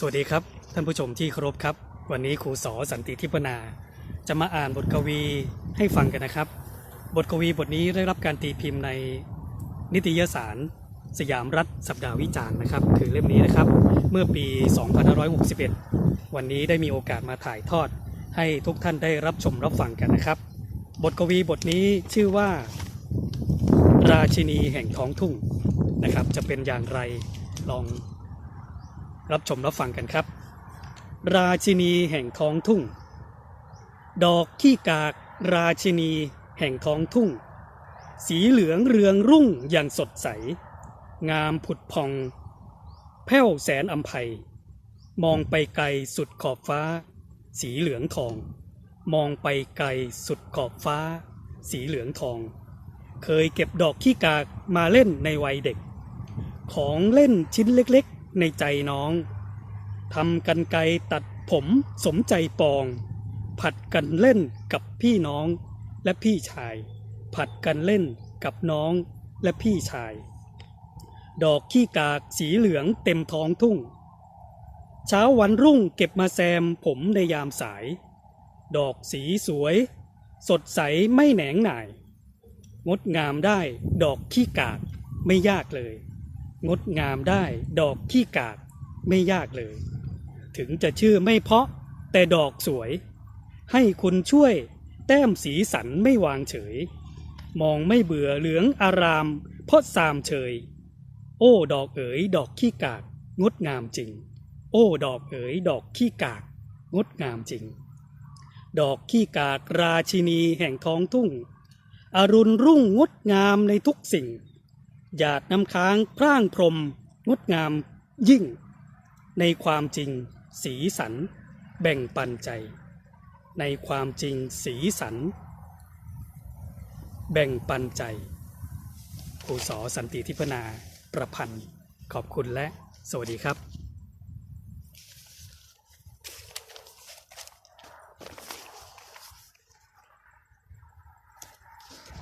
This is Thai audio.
สวัสดีครับ ท่านผู้ชมที่เคารพครับ วันนี้ครูสอสันติทิพนา จะมาอ่านบทกวีให้ฟังกันนะครับ บทกวีบทนี้ได้รับการตีพิมพ์ในนิตยสาร สยามรัฐสัปดาห์วิจารณ์นะครับ คือเล่มนี้นะครับ เมื่อปี 2561 วันนี้ได้มีโอกาสมาถ่ายทอด ให้ทุกท่านได้รับชมรับฟังกันนะครับ บทกวีบทนี้ชื่อว่า ราชินีแห่งท้องทุ่งนะครับ จะเป็นอย่างไรลอง รับชมรับฟังกันครับ ราชินีแห่งท้องทุ่ง ดอกขี้กากราชินีแห่งท้องทุ่ง สีเหลืองเรืองรุ่งอย่างสดใส งามผุดพอง แผ้วแสนอัมภัย มองไปไกลสุดขอบฟ้า สีเหลืองทอง มองไปไกลสุดขอบฟ้า สีเหลืองทอง เคยเก็บดอกขี้กากมาเล่นในวัยเด็ก ของเล่นชิ้นเล็ก ในใจน้องทำกันไกตัดผมสมใจปอง ผัดกันเล่นกับพี่น้องและพี่ชาย ผัดกันเล่นกับน้องและพี่ชาย ดอกขี้กากสีเหลืองเต็มท้องทุ่ง เช้าวันรุ่งเก็บมาแซมผมในยามสาย ดอกสีสวย สดใสไม่แหนงหน่าย งดงามได้ดอกขี้กากไม่ยากเลย งดงามได้ดอกขี้กากไม่ยากเลย ถึงจะชื่อไม่เพาะแต่ดอกสวย ให้คุณช่วยแต้มสีสันไม่วางเฉย มองไม่เบื่อเหลืองอาราม เพราะสามเฉย โอ้ดอกเอ๋ยดอกขี้กาก งดงามจริง โอ้ดอกเอ๋ยดอกขี้กาก งดงามจริง ดอกขี้กากราชินีแห่งท้องทุ่ง อรุณรุ่งงดงามในทุกสิ่ง หยาดน้ำค้างพร่างพรม งดงามยิ่ง ในความจริงสีสัน แบ่งปันใจ ในความจริงสีสัน แบ่งปันใจครูสอสันติทิพนาประพันธ์ ขอบคุณและสวัสดีครับ